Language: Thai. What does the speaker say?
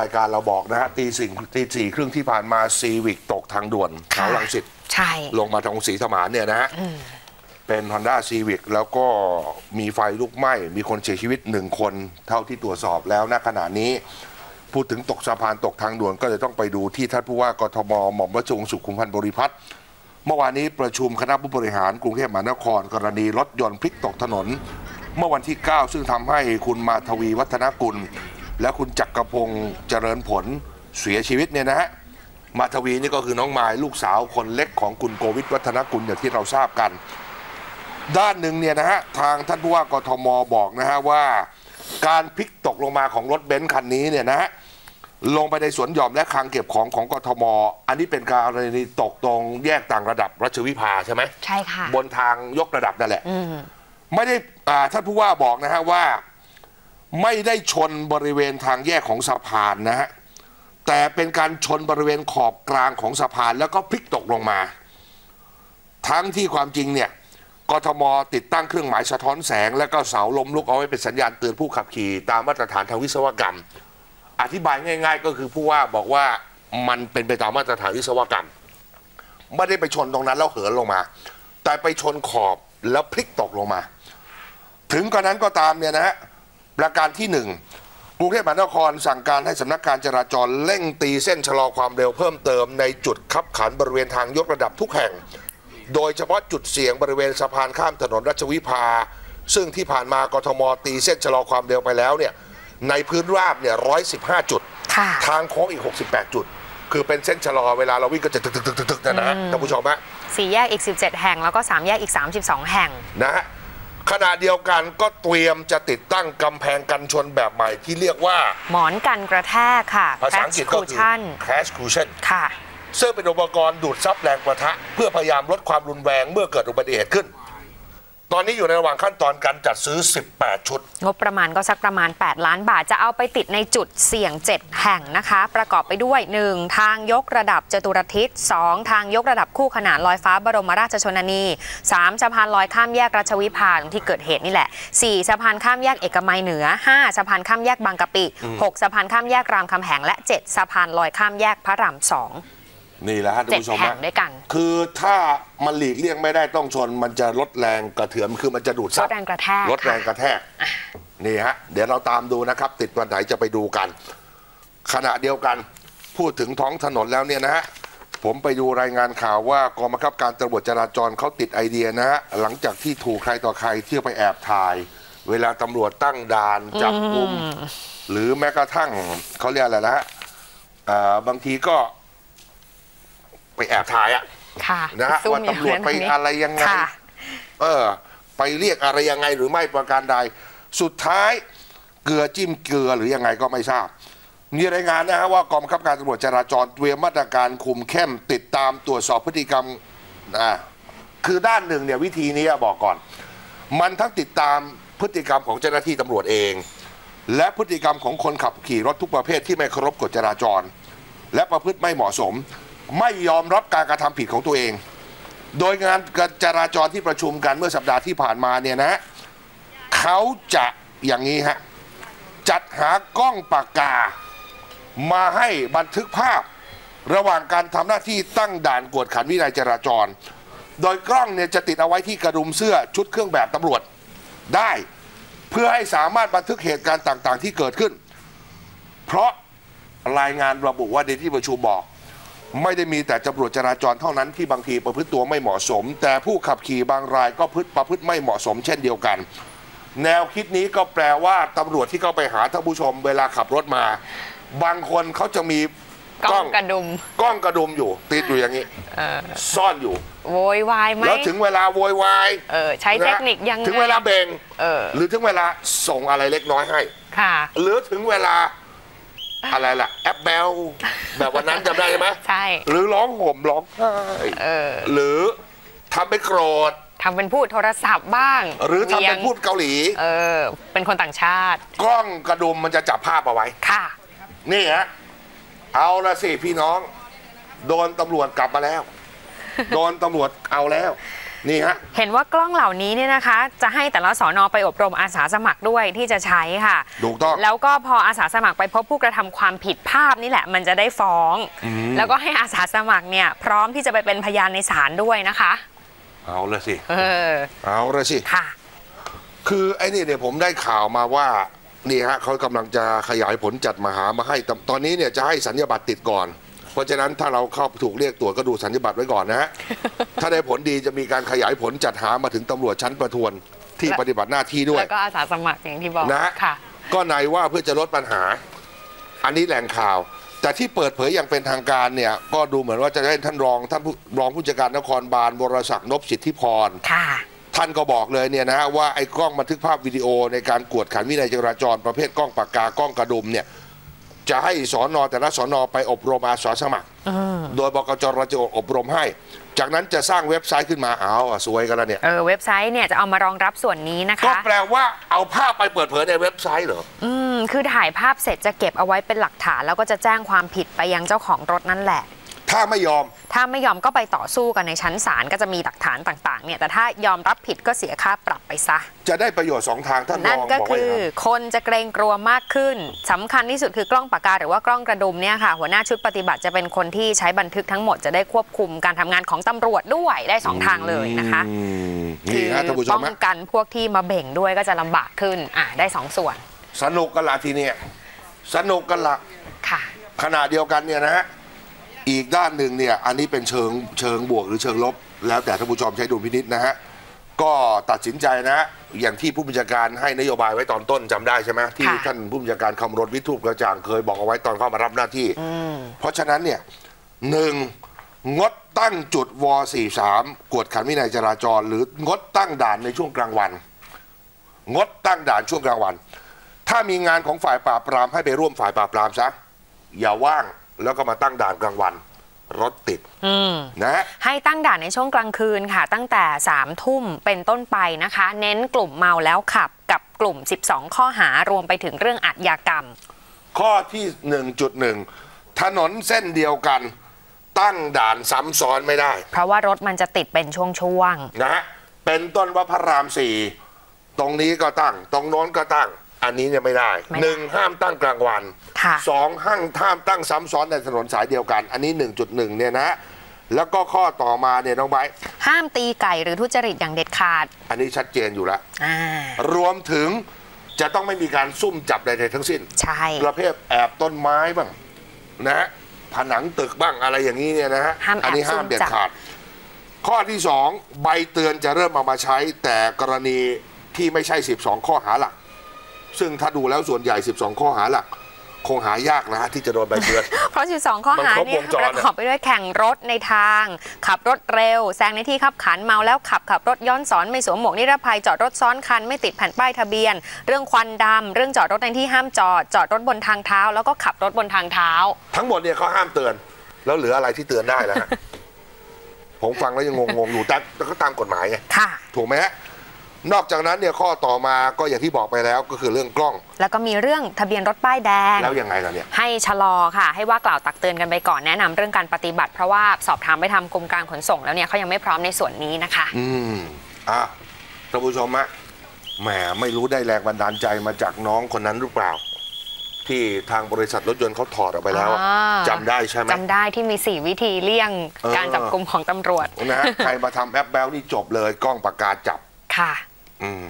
รายการเราบอกนะฮะตีสี่ตีสี่ครึ่งที่ผ่านมาซีวิกตกทางด่วนแถวลังสิตใช่ ลงมาทางศรีสมานเนี่ยนะฮะเป็น Honda Civic แล้วก็มีไฟลุกไหม้ มีคนเสียชีวิตหนึ่งคนเท่าที่ตรวจสอบแล้วณขณะนี้ พูดถึงตกสะพานตกทางด่วนก็เลยต้องไปดูที่ท่านผู้ว่ากทมหม่อมราชวงศ์สุขุมพันธ์บริพัตรเมื่อวานนี้ประชุมคณะผู้บริหารกรุงเทพมหานคร กรณีรถยนต์พลิกตกถนน เมื่อวันที่ 9 ซึ่งทำให้คุณมาทวีวัฒนกุล และคุณจักรพงศ์เจริญผลเสียชีวิตเนี่ยนะฮะมาทวีนี่ก็คือน้องมายลูกสาวคนเล็กของคุณโกวิทวัฒนกุลอย่างที่เราทราบกัน ด้านหนึ่งเนี่ยนะฮะทางท่านผู้ว่ากทมบอกนะฮะว่า การพลิกตกลงมาของรถเบนซ์คันนี้เนี่ยนะฮะลงไปในสวนหย่อมและคลังเก็บของของกทม อันนี้เป็นการกรณีตกตรงแยกต่างระดับรัชวิภาใช่ไหมใช่ค่ะบนทางยกระดับนั่นแหละไม่ได้อ่าท่านผู้ว่าบอกนะฮะว่า ไม่ได้ชนบริเวณทางแยกของสะพานนะฮะแต่เป็นการชนบริเวณขอบกลางของสะพานแล้วก็พลิกตกลงมา ทั้งที่ความจริงเนี่ยกทมติดตั้งเครื่องหมายสะท้อนแสง และก็เสาลมลุกเอาไว้เป็นสัญญาณเตือนผู้ขับขี่ตามมาตรฐานทางวิศวกรรม อธิบายง่าย ๆ ก็คือผู้ว่าบอกว่ามันเป็นไปตามมาตรฐานวิศวกรรม ไม่ได้ไปชนตรงนั้นแล้วเหินลงมา แต่ไปชนขอบแล้วพลิกตกลงมา ถึงกระนั้นก็ตามเนี่ยนะฮะ ประการที่หนึ่งกรุงเทพมหานครสั่งการให้สำนักการจราจรเร่งตีเส้นชะลอความเร็วเพิ่มเติมในจุดขับขันบริเวณทางยกระดับทุกแห่ง โดยเฉพาะจุดเสี่ยงบริเวณสะพานข้ามถนนรัชวิภา ซึ่งที่ผ่านมากทมตีเส้นชะลอความเร็วไปแล้วเนี่ยในพื้นราบเนี่ย115จุดค่ะทางโค้งอีก 68 จุด คือเป็นเส้นชะลอเวลาเราวิ่งก็จะตึกตึกตึกตึกตึกนะฮะท่านผู้ชมฮะสี่แยกอีก 17 แห่งแล้วก็ 3 แยกอีก 32 แห่งนะฮะ ขณะเดียวกันก็เตรียมจะติดตั้งกำแพงกันชนแบบใหม่ที่เรียกว่า หมอนกันกระแทกค่ะภาษาอังกฤษก็คือ Cushion crash cushion ค่ะซึ่งเป็นอุปกรณ์ดูดซับแรงประทะ เพื่อพยายามลดความรุนแรงเมื่อเกิดอุบัติเหตุขึ้น ตอนนี้อยู่ในระหว่างขั้นตอนการจัดซื้อ 18 ชุด งบประมาณก็สักประมาณ 8 ล้านบาทจะเอาไปติดในจุดเสี่ยง 7 แห่งนะคะ ประกอบไปด้วย 1. ทางยกระดับจตุรทิศ 2. ทางยกระดับคู่ขนานลอยฟ้าบรมราชชนนี 3. สะพานลอยข้ามแยกรัชวิภาตรงที่เกิดเหตุนี่แหละ 4. สะพานข้ามแยกเอกมัยเหนือ 5. สะพานข้ามแยกบางกะปิ 6. สะพานข้ามแยกรามคำแหงและ 7. สะพานลอยข้ามแยกพระรามสอง นี่แหละฮะท่านเจ็ดผู้ชมแห่ฮะงด้วยกันคือถ้ามันหลีกเลี่ยงไม่ได้ต้องชน มันจะลดแรงกระเถือมคือมันจะดูดซัลบดแรงกระแทก ลดแรงค่ะกระแทกนี่ฮะ เดี๋ยวเราตามดูนะครับ ติดวันไหนจะไปดูกัน ขณะเดียวกันพูดถึงท้องถนนแล้วเนี่ยนะฮะ ผมไปดูรายงานข่าวว่ากองบังคับการตำรวจจราจรเขาติดไอเดียนะฮะ หลังจากที่ถูกใครต่อใครเที่ยวไปแอบถ่าย เวลาตำรวจตั้งด่านจับกลุ่มหรือแม้กระทั่งเขาเรียกอะไรนะฮะ อ่าบางทีก็ ไปแอบถ่ายอะค่ะนะฮะซุ่มว่าตำรวจไปย่างนั้นอะไรยังไงค่ะเออ ไปเรียกอะไรยังไงหรือไม่ประการใด สุดท้ายเกลือจิ้มเกลือหรือยังไงก็ไม่ทราบ มีรายงานนะฮะว่ากองบังคับการตำรวจจราจรเตรียมมาตรการคุมเข้มติดตามตรวจสอบพฤติกรรมอ่าคือด้านหนึ่งเนี่ยวิธีนี้บอกก่อน มันทั้งติดตามพฤติกรรมของเจ้าหน้าที่ตำรวจเอง และพฤติกรรมของคนขับขี่รถทุกประเภทที่ไม่เคารพกฎจราจร และประพฤติไม่เหมาะสม ไม่ยอมรับการกระทำผิดของตัวเอง โดยงานจราจรที่ประชุมกันเมื่อสัปดาห์ที่ผ่านมาเนี่ยนะเขาจะอย่างนี้ฮะจัดหากล้องปากกา มาให้บันทึกภาพ ระหว่างการทำหน้าที่ตั้งด่านกวดขันวินัยจราจร โดยกล้องเนี่ยจะติดเอาไว้ที่กระดุมเสื้อชุดเครื่องแบบตำรวจได้ เพื่อให้สามารถบันทึกเหตุการณ์ต่างๆ ที่เกิดขึ้น เพราะรายงานระบุว่าในที่ประชุมบอก ไม่ได้มีแต่ตำรวจจราจรเท่านั้นที่บางทีประพฤติตัวไม่เหมาะสม แต่ผู้ขับขี่บางรายก็พฤติประพฤติไม่เหมาะสม เช่นเดียวกัน แนวคิดนี้ก็แปลว่าตำรวจที่เข้าไปหาท่านผู้ชม เวลาขับรถมา บางคนเขาจะมีกล้องกระดุมกล้องกระดุมอยู่ ติดอยู่อย่างนี้ซ่อนอยู่โวยวายไหมแล้วถึงเวลาโวยวายเออใช้เทคนิคยังไงถึงเวลาเบงเออหรือถึงเวลาส่งอะไรเล็กน้อยให้ค่ะหรือถึงเวลา อะไรล่ะ แอปเบลแบบวันนั้นจำได้ไหมใช่ หรือร้องห่มร้องไห้เออหรือทำเป็นโกรธทำเป็นพูดโทรศัพท์บ้าง หรือทำเป็นวียงพูดเกาหลี เออ เป็นคนต่างชาติ กล้องกระดุมมันจะจับภาพเอาไว้ ค่ะ นี่ฮะ เอาละสิพี่น้อง โดนตำรวจกลับมาแล้ว โดนตำรวจเอาแล้วนี่ฮะเห็นว่ากล้องเหล่านี้เนี่ยนะคะ จะให้แต่ละสอนอไปอบรมอาสาสมัครด้วยที่จะใช้ค่ะถูกต้องแล้วก็พออาสาสมัครไปพบผู้กระทำความผิดภาพนี่แหละ มันจะได้ฟ้องแล้วก็ให้อาสาสมัครเนี่ยพร้อมที่จะไปเป็นพยานในศาลด้วยนะคะ เอาละสิเออเอาละสิค่ะ คือไอ้นี่เนี่ยผมได้ข่าวมาว่านี่ฮะเขากำลังจะขยายผลจัดมาหามาให้แต่ตอนนี้เนี่ยจะให้สัญญาบัตรติดก่อนเพ ราะฉะนั้นถ้าเราเข้าถูกเรียกตรวจก็ดูสัญญาบัตรไว้ก่อนนะฮะ ถ้าได้ผลดีจะมีการขยายผลจัดหามาถึงตำรวจชั้นประทวนที่และปฏิบัติหน้าที่ด้วยแล้วก็อาสาสมัครอย่างที่บอกนะฮะค่ะ ก็ในว่าเพื่อจะลดปัญหา อันนี้แหล่งข่าว แต่ที่เปิดเผยอย่างเป็นทางการเนี่ย ก็ดูเหมือนว่าจะได้ท่านรองท่านผู้รองผู้จัดการนครบาลบรศักดิ์นพสิทธิพรค่ะท่านก็บอกเลยเนี่ยนะฮะว่าไอ้กล้องบันทึกภาพวิดีโอในการกวดขันวินัยจราจรประเภทกล้องปากกากล้องกระดุมเนี่ย จะให้สอนอแต่ละสอนอไปอบรมอาสาสมัคร โดยบกจรจะอบรมให้ จากนั้นจะสร้างเว็บไซต์ขึ้นมาเอาอะสวยกันแล้วเนี่ยเออเว็บไซต์เนี่ยจะเอามารองรับส่วนนี้นะก็คะแปลว่าเอาภาพไปเปิดเผยในเว็บไซต์เหรออืมคือถ่ายภาพเสร็จจะเก็บเอาไว้เป็นหลักฐาน แล้วก็จะแจ้งความผิดไปยังเจ้าของรถนั่นแหละ ถ้าไม่ยอม ถ้าไม่ยอมก็ไปต่อสู้กันในชั้นศาลก็จะมีหลักฐานต่างๆเนี่ยแต่ถ้ายอมรับผิดก็เสียค่าปรับไปซะ จะได้ประโยชน์สองทางท่านรนั่อนงก็บอกไว้คืออย่างนั้นคนจะเกรงกลัวมากขึ้นสำคัญที่สุดคือกล้องปากกาหรือว่ากล้องกระดุมเนี่ยค่ะหัวหน้าชุดปฏิบัติจะเป็นคนที่ใช้บันทึกทั้งหมดจะได้ควบคุมการทำงานของตำรวจด้วยได้สองทางเลยนะคะอืมคืนี่ฮะท่านผู้ชป้มองฮะกันพวกที่มาเบ่งด้วยก็จะลำบากขึ้นอะได้สองส่วน สนุกกันละทีเนี้ยสนุกกันละค่ะขณะเดียวกันเนี่ยนะฮะ อีกด้านหนึ่งเนี่ยอันนี้เป็นเชิงเชิงบวกหรือเชิงลบ แล้วแต่ท่านผู้ชมใช้ดุลพินิษนะฮะก็ตัดสินใจนะฮะอย่างที่ผู้บัญชาการให้นโยบายไว้ตอนต้นจำได้ใช่ไหมที่ค่ะท่านผู้บัญชาการคำรณวิทูปกระจ่างเคยบอกเอาไว้ตอนเข้ามารับหน้าที่ เพราะฉะนั้นเนี่ยหนึ่งงดตั้งจุดว43กวดขันวินัยจราจร หรืองดตั้งด่านในช่วงกลางวัน งดตั้งด่านช่วงกลางวัน ถ้ามีงานของฝ่ายปราบปรามให้ไปร่วมฝ่ายปราบปรามซะอย่าว่าง แล้วก็มาตั้งด่านกลางวันรถติดอืมนะฮะให้ตั้งด่านในช่วงกลางคืนค่ะ ตั้งแต่3ามทุ่มเป็นต้นไปนะคะ เน้นกลุ่มเมาแล้วขับกับกลุ่ม 12 ข้อหารวมไปถึงเรื่องอาชญากรรม ข้อที่ 1.1 ถนนเส้นเดียวกัน ตั้งด่านซ้ำซ้อนไม่ได้ เพราะว่ารถมันจะติดเป็นช่วงนะฮะเป็นต้นว่าพระรามสี่ตรงนี้ก็ตั้ง ตรงโน้นก็ตั้ง อันนี้เนี่ยไม่ได้ไม่ได้หนึ่งห้ามตั้งกลางวันค่ะสองห้ามห้ามตั้งซ้ำซ้อนในถนนสายเดียวกัน อันนี้ 1.1 เนี่ยนะแล้วก็ข้อต่อมาเนี่ยน้องไบร์ทๆห้ามตีไก่หรือทุจริตอย่างเด็ดขาด อันนี้ชัดเจนอยู่แล้วอ่ารวมถึงจะต้องไม่มีการซุ่มจับใดๆทั้งสิ้นใช่ประเภทแอบต้นไม้บ้างนะฮะผนังตึกบ้างอะไรอย่างนี้เนี่ยนะฮะห้ามแอบอันี้ห้ามซุ่มเด็ดจับขาด ข้อที่สองใบเตือนจะเริ่มเอามาใช้แต่กรณีที่ไม่ใช่ 12 ข้อหาหลัก ซึ่งถ้าดูแล้วส่วนใหญ่ 12 ข้อหาหลัก คงหายากนะฮะที่จะโดนใบเตือน เพราะ 12 ข้อหามันครบเนี่ยวงจรประกอบไปด้วยแข่งรถในทาง ขับรถเร็ว แซงในที่ขับขันเมาแล้วขับขับรถย้อนสอนไม่สวมหมวกนิรภัยจอดรถซ้อนคันไม่ติดแผ่นป้ายทะเบียน เรื่องควันดำเรื่องจอดรถในที่ห้ามจอด จอดรถบนทางเท้า แล้วก็ขับรถบนทางเท้า ทั้งหมดเนี่ยเขาห้ามเตือน แล้วเหลืออะไรที่เตือนได้แล้วฮะ ผมฟังแล้วยังงงๆอยู่แต่แต่ก็ตามกฎหมายไงค่ะ ถูกไหมฮะ นอกจากนั้นเนี่ยข้อต่อมาก็อย่างที่บอกไปแล้วก็คือเรื่องกล้อง แล้วก็มีเรื่องทะเบียนรถป้ายแดง แล้วยังไงล่ะเนี่ย ให้ชะลอค่ะ ให้ว่ากล่าวตักเตือนกันไปก่อนแนะนำเรื่องการปฏิบัติ เพราะว่าสอบถามไปทำกรมการขนส่งแล้วเนี่ยเขายังไม่พร้อมในส่วนนี้นะคะ อืมอะท่านผู้ชมฮะแหมไม่รู้ได้แรงบันดาลใจมาจากน้องคนนั้นหรือเปล่า ที่ทางบริษัทรถยนต์เขาถอดออกไปแล้วอะอ่าจำได้ใช่ไหมจำได้ที่มี4วิธีเลี่ยงเออการจับกลุ่มของตำรวจนะฮะใครมาทำแอปแบลนี่จบเลยกล้องประกาศจับค่ะ อืม